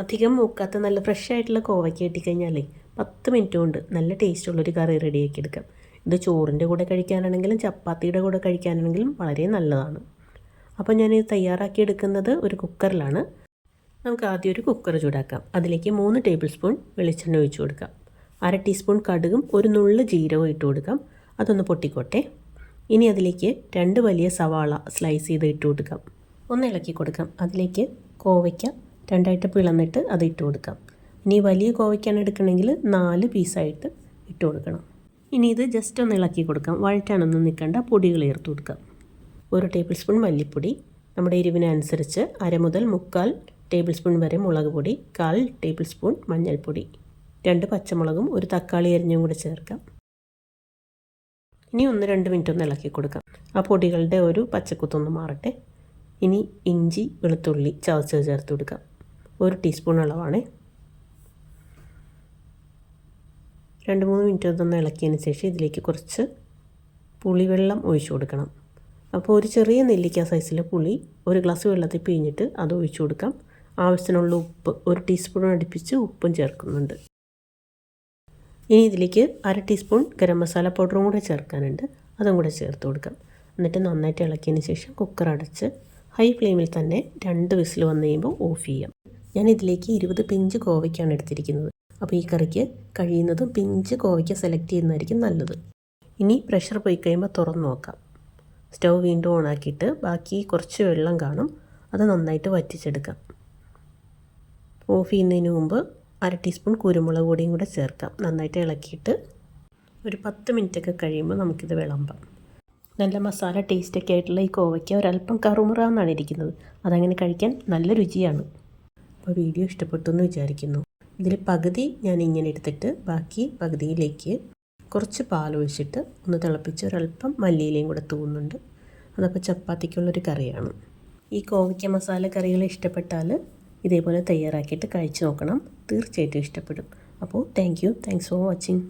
അധികം മൂക്കാത്ത നല്ല ഫ്രഷ് ആയിട്ടുള്ള കോവയ്ക്ക് കിട്ടിക്കഴിഞ്ഞാലേ പത്ത് മിനിറ്റ് കൊണ്ട് നല്ല ടേസ്റ്റുള്ളൊരു കറി റെഡിയാക്കി എടുക്കാം. ഇത് ചോറിന്റെ കൂടെ കഴിക്കാനാണെങ്കിലും ചപ്പാത്തിയുടെ കൂടെ കഴിക്കാനാണെങ്കിലും വളരെ നല്ലതാണ്. അപ്പോൾ ഞാൻ ഇത് തയ്യാറാക്കി എടുക്കുന്നത് ഒരു കുക്കറിലാണ്. നമുക്ക് ആദ്യം ഒരു കുക്കർ ചൂടാക്കാം. അതിലേക്ക് മൂന്ന് ടേബിൾ സ്പൂൺ വെളിച്ചെണ്ണ ഒഴിച്ചു കൊടുക്കാം. അര ടീസ്പൂൺ കടുകും ഒരു നുള്ളു ജീരകവും ഇട്ട് കൊടുക്കാം. അതൊന്ന് പൊട്ടിക്കോട്ടെ. ഇനി അതിലേക്ക് രണ്ട് വലിയ സവാള സ്ലൈസ് ചെയ്ത് ഇട്ട് കൊടുക്കാം. ഒന്ന് ഇളക്കി കൊടുക്കാം. അതിലേക്ക് കോവയ്ക്ക രണ്ടായിട്ട് പിളന്നിട്ട് അത് ഇട്ട് കൊടുക്കാം. ഇനി വലിയ കോവയ്ക്കാണ് എടുക്കണമെങ്കിൽ നാല് പീസായിട്ട് ഇട്ട് കൊടുക്കണം. ഇനി ഇത് ജസ്റ്റ് ഒന്ന് ഇളക്കി കൊടുക്കാം. വഴറ്റാനൊന്നും നിൽക്കേണ്ട. പൊടികൾ ചേർത്ത് കൊടുക്കാം. ഒരു ടേബിൾ സ്പൂൺ മല്ലിപ്പൊടി. നമ്മുടെ എരിവിനനുസരിച്ച് അര മുതൽ മുക്കാൽ ടേബിൾ സ്പൂൺ വരെ മുളക് പൊടി കാൽ ടേബിൾ സ്പൂൺ മഞ്ഞൾപ്പൊടി. രണ്ട് പച്ചമുളകും ഒരു തക്കാളി അരിഞ്ഞും കൂടെ ചേർക്കാം. ഇനി ഒന്ന് രണ്ട് മിനിറ്റ് ഒന്ന് ഇളക്കി കൊടുക്കാം. ആ പൊടികളുടെ ഒരു പച്ചക്കുത്തൊന്ന് മാറട്ടെ. ഇനി ഇഞ്ചി വെളുത്തുള്ളി ചതച്ചത് ചേർത്ത് കൊടുക്കാം. ഒരു ടീസ്പൂൺ അളവാണ്. രണ്ട് മൂന്ന് മിനിറ്റ് അതൊന്ന് ഇളക്കിയതിന് ശേഷം ഇതിലേക്ക് കുറച്ച് പുളിവെള്ളം ഒഴിച്ചു കൊടുക്കണം. അപ്പോൾ ഒരു ചെറിയ നെല്ലിക്ക സൈസിലെ പുളി ഒരു ഗ്ലാസ് വെള്ളത്തിൽ പിഴിഞ്ഞിട്ട് അത് ഒഴിച്ചു കൊടുക്കാം. ആവശ്യത്തിനുള്ള ഉപ്പ് ഒരു ടീസ്പൂൺ അടുപ്പിച്ച് ഉപ്പും ചേർക്കുന്നുണ്ട്. ഇനി ഇതിലേക്ക് അര ടീസ്പൂൺ ഗരം മസാല പൗഡറും കൂടെ ചേർക്കാനുണ്ട്. അതും കൂടെ ചേർത്ത് കൊടുക്കാം. എന്നിട്ട് നന്നായിട്ട് ഇളക്കിയതിന് ശേഷം കുക്കർ അടച്ച് ഹൈ ഫ്ലെയിമിൽ തന്നെ രണ്ട് വിസിൽ വന്നു കഴിയുമ്പോൾ ഓഫ് ചെയ്യാം. ഞാൻ ഇതിലേക്ക് ഇരുപത് പിഞ്ച് കോവയ്ക്കാണ് എടുത്തിരിക്കുന്നത്. അപ്പോൾ ഈ കറിക്ക് കഴിയുന്നതും പിഞ്ച് കോവയ്ക്ക സെലക്ട് ചെയ്യുന്നതായിരിക്കും നല്ലത്. ഇനി പ്രഷർ പോയി കഴിയുമ്പോൾ തുറന്നു നോക്കാം. സ്റ്റൗ വീണ്ടും ഓണാക്കിയിട്ട് ബാക്കി കുറച്ച് വെള്ളം കാണും. അത് നന്നായിട്ട് വറ്റിച്ചെടുക്കാം. ഓഫ് ചെയ്യുന്നതിന് മുമ്പ് അര ടീസ്പൂൺ കുരുമുളക് പൊടിയും കൂടെ ചേർക്കാം. നന്നായിട്ട് ഇളക്കിയിട്ട് ഒരു പത്ത് മിനിറ്റൊക്കെ കഴിയുമ്പോൾ നമുക്കിത് വിളമ്പാം. നല്ല മസാല ടേസ്റ്റൊക്കെ ആയിട്ടുള്ള ഈ കോവയ്ക്ക ഒരല്പം കറുമുറ എന്നാണ് ഇരിക്കുന്നത്. അതങ്ങനെ കഴിക്കാൻ നല്ല രുചിയാണ്. അപ്പോൾ വീഡിയോ ഇഷ്ടപ്പെട്ടു എന്ന് വിചാരിക്കുന്നു. ഇതിൽ പകുതി ഞാൻ ഇങ്ങനെ എടുത്തിട്ട് ബാക്കി പകുതിയിലേക്ക് കുറച്ച് പാലൊഴിച്ചിട്ട് ഒന്ന് തിളപ്പിച്ച് ഒരല്പം മല്ലിയിലയും കൂടെ തൂന്നുന്നുണ്ട് അതപ്പോൾ ചപ്പാത്തിക്കുള്ളൊരു കറിയാണ്. ഈ കോവയ്ക്ക മസാല കറികൾ ഇഷ്ടപ്പെട്ടാൽ ഇതേപോലെ തയ്യാറാക്കിയിട്ട് കഴിച്ചു നോക്കണം. തീർച്ചയായിട്ടും ഇഷ്ടപ്പെടും. അപ്പോൾ thank you thanks for watching